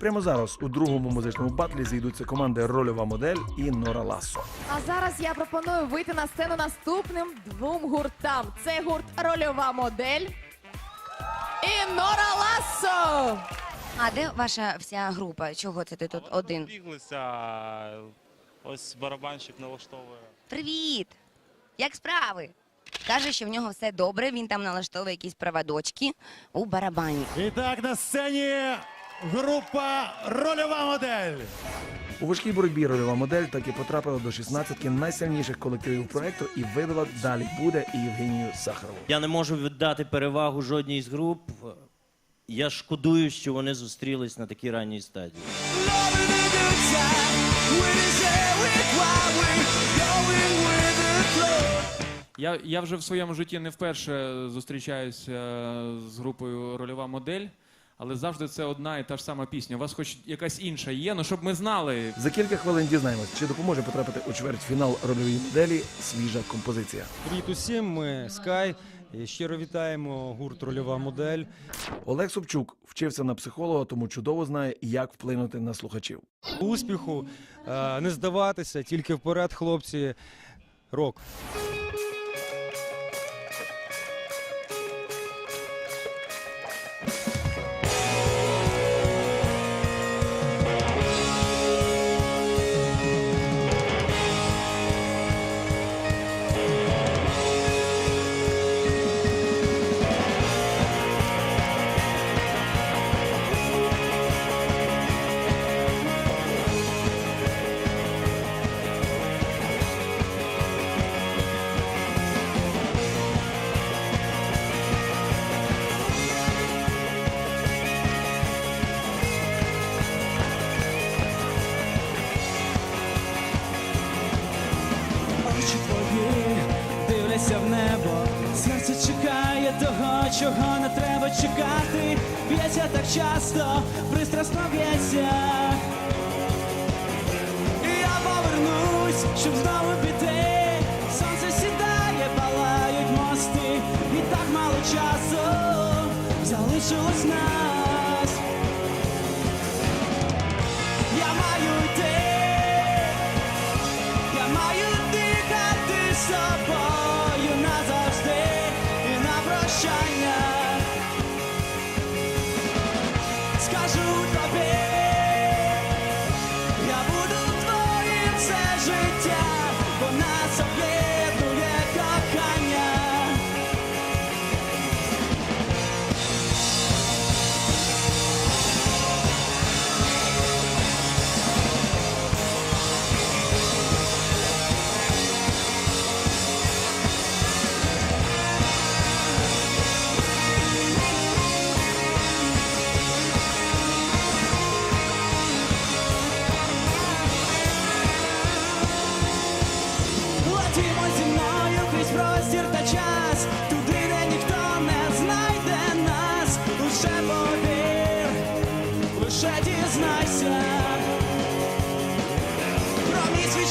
Прямо зараз у другому музичному батлі зійдуться команди Рольова модель і Нора Лассо. А зараз я пропоную вийти на сцену наступним двом гуртам. Це гурт рольова модель і Нора Лассо. А де ваша вся група? Чого це ти тут один? Біглися, ось барабанщик налаштовує. Привіт! Як справи? Каже, що в нього все добре, він там налаштовує якісь проводочки у барабані. І так на сцені група рольова модель. У важкій боротьбі рольова модель так і потрапила до 16 найсильніших колективів проекту і вивела далі буде і Євгенію Сахарову. Я не можу віддати перевагу жодній з груп. Я шкодую, що вони зустрілись на такій ранній стадії. Я, я вже в своєму житті не вперше зустрічаюся з групою рольова модель, але завжди це одна і та ж сама пісня. У вас хоч якась інша є, ну щоб ми знали. За кілька хвилин дізнаємось, чи допоможе потрапити у чвертьфінал рольовій моделі свіжа композиція. Привіт усім, ми Sky. І Щиро вітаємо гурт Рольова модель. Олег Собчук вчився на психолога, тому чудово знає, як вплинути на слухачів. Успіху, е, не здаватися, тільки вперед, хлопці. Рок. Чого не треба чекати. Б'ється так часто, пристрасно б'ється. І я повернусь, щоб знову піти. Сонце сідає, палають мости, і так мало часу залишилось нас.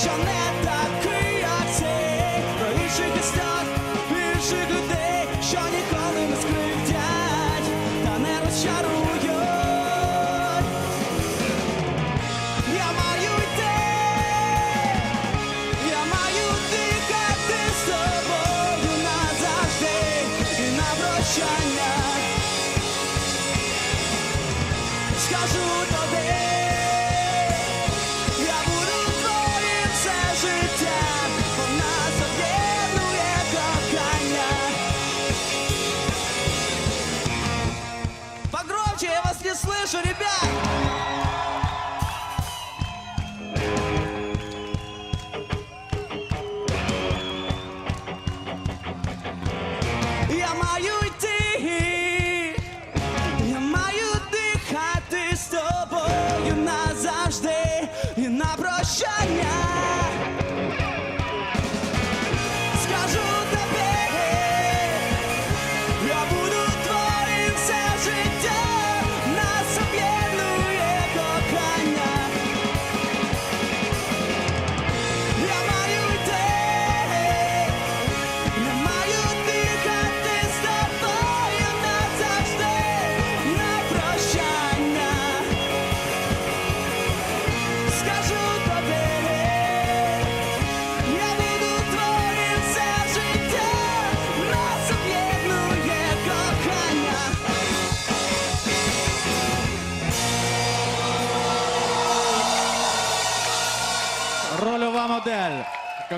Що не такий, як цей, про інших людей, що ніколи не скривдять та не розчарують. Я маю йти. Я маю дихати з тобою назавжди і на прощання. Скажу тобі, вас не слышу,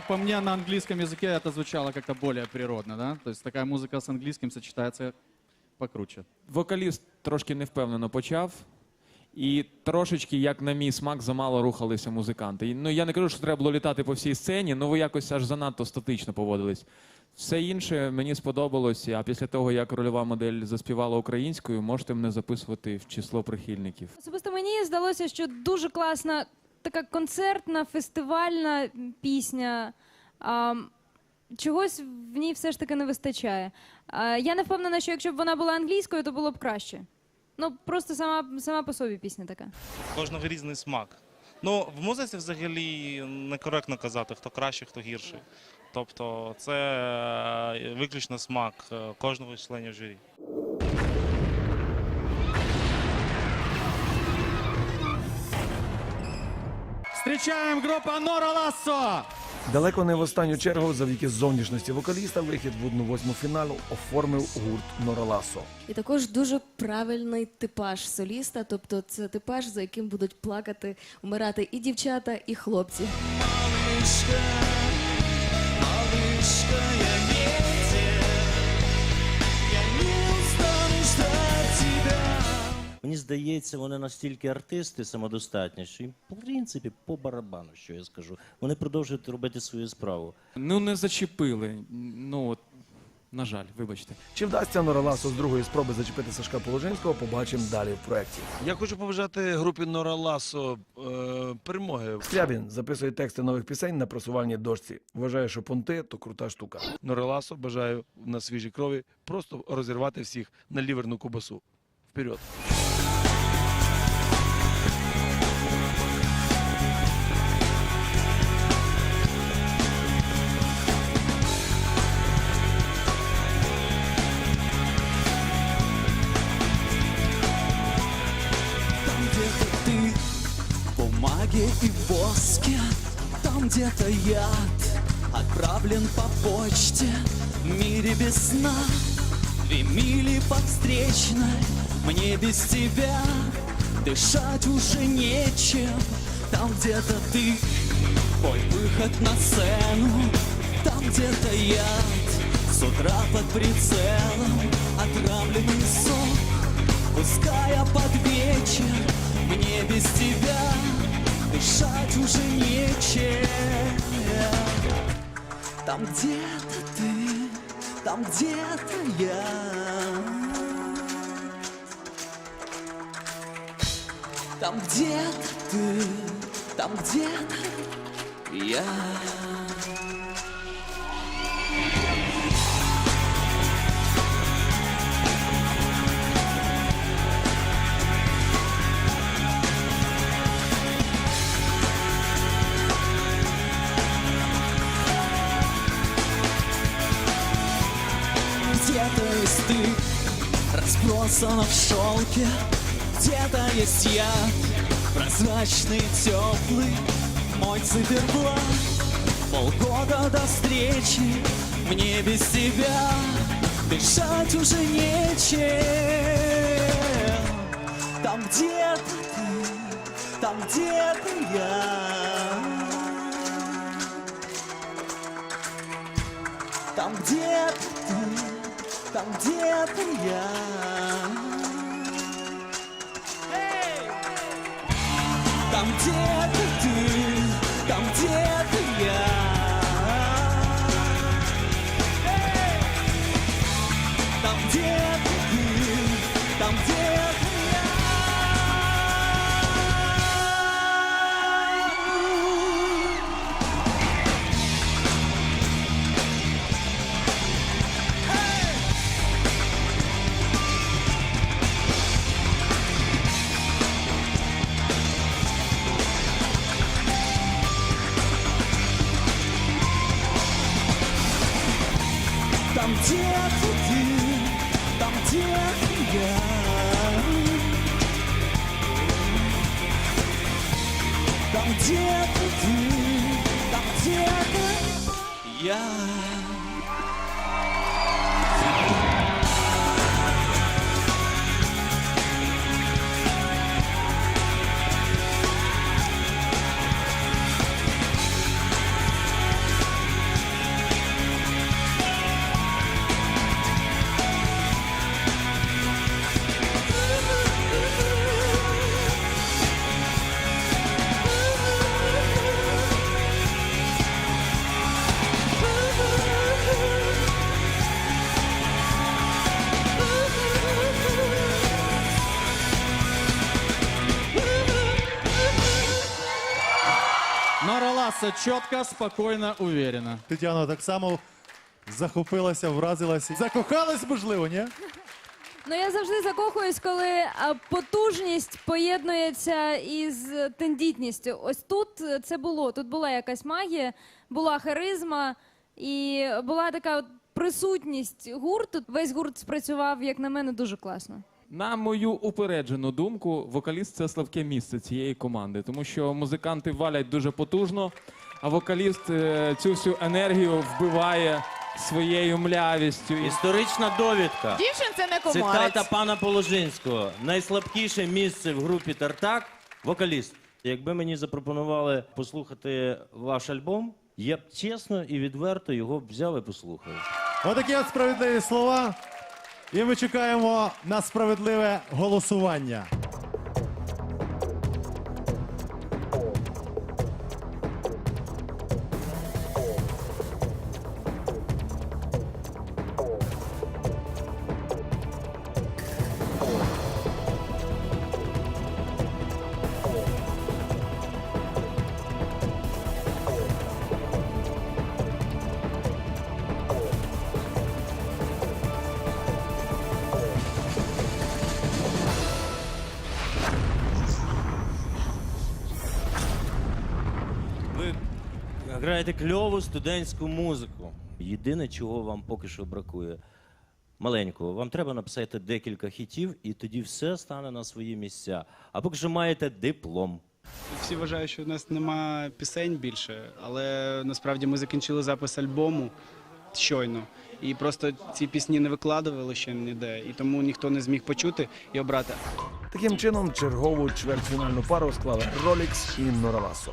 как по мне, на английском языке это звучало как-то более природно, да? То есть такая музыка с английским сочетается покруче. Вокаліст трошки невпевнено почав. І трошечки, як на мій смак, замало рухалися музиканти. І, Ну я не кажу, що треба було літати по всій сцені, ну ви якось аж занадто статично поводились. Все інше мені сподобалось. А після того, як рольова модель заспівала українською, можете мене записувати в число прихильників. Особисто мені здалося, що дуже класна така концертна, фестивальна пісня. А, чогось в ній все ж таки не вистачає. А, я не впевнена, що якщо б вона була англійською, то було б краще. Ну, просто сама, сама по собі пісня така. Кожного різний смак. Ну, в музиці взагалі некоректно казати, хто кращий, хто гірший. Тобто це е, виключно смак е, кожного членів журі. Встречаем группа Нора Лассо. Далеко не в останню чергу, завдяки зовнішності вокаліста, вихід в 1-8 фіналу оформив гурт Нораласо. І також дуже правильний типаж соліста, тобто це типаж, за яким будуть плакати, вмирати і дівчата, і хлопці. Мені здається, вони настільки артисти самодостатні, що їм, в принципі, по барабану, що я скажу. Вони продовжують робити свою справу. Ну не зачепили. Ну от, на жаль, вибачте. Чи вдасться Нораласо з другої спроби зачепити Сашка Положинського, побачимо далі в проєкті. Я хочу побажати групі Нора Ласо е, перемоги. Скрябін записує тексти нових пісень на просувальній дошці. Вважає, що понти то крута штука. Нораласо бажаю на свіжій крові просто розірвати всіх на ліверну кубасу. Вперед! И воске Там где-то яд отправлен по почте В мире без сна. Две мили по встречной Мне без тебя дышать уже нечем. Там где-то ты Твой выход на сцену. Там где-то яд С утра под прицелом Отравленный сон Пуская под вечер Мне без тебя Дышать уже нечем Там где-то ты Там где-то я Там где-то ты Там где-то я Разбросана в шелке Где-то есть я, прозрачный, теплый Мой циферблат, полгода до встречи Мне без тебя дышать уже нечем. Там где-то ты, там где-то я. Там где-то там где-то я. Там где-то Где-то ты, там где ты, я. Все четко, спокойно, уверенно. Тетяно так само захопилася, вразилася. Закохалась, можливо, ні? Ну я завжди закохуюсь, коли а, потужність поєднується із тендітністю. Ось тут е, це було. Тут була якась магія, була харизма і була така от присутність гурту. Весь гурт спрацював, як на мене, дуже класно. На мою упереджену думку, вокаліст це слабке місце цієї команди, тому що музиканти валять дуже потужно, а вокаліст е, цю всю енергію вбиває своєю млявістю. Історична довідка. Дівчин це не комарець. Цитата пана Положинського. Найслабкіше місце в групі Тартак вокаліст. Якби мені запропонували послухати ваш альбом, я б чесно і відверто його б взяв і послухав. Отакі от справедливі слова. І ми чекаємо на справедливе голосування. Граєте кльову студентську музику. Єдине, чого вам поки що бракує. Маленького, вам треба написати декілька хітів, і тоді все стане на свої місця. А поки що маєте диплом. Всі вважають, що в нас немає пісень більше, але насправді ми закінчили запис альбому щойно. І просто ці пісні не викладували ще ніде, і тому ніхто не зміг почути і обрати. Таким чином, чергову чвертьфінальну пару склали Ролікс і Нораласо.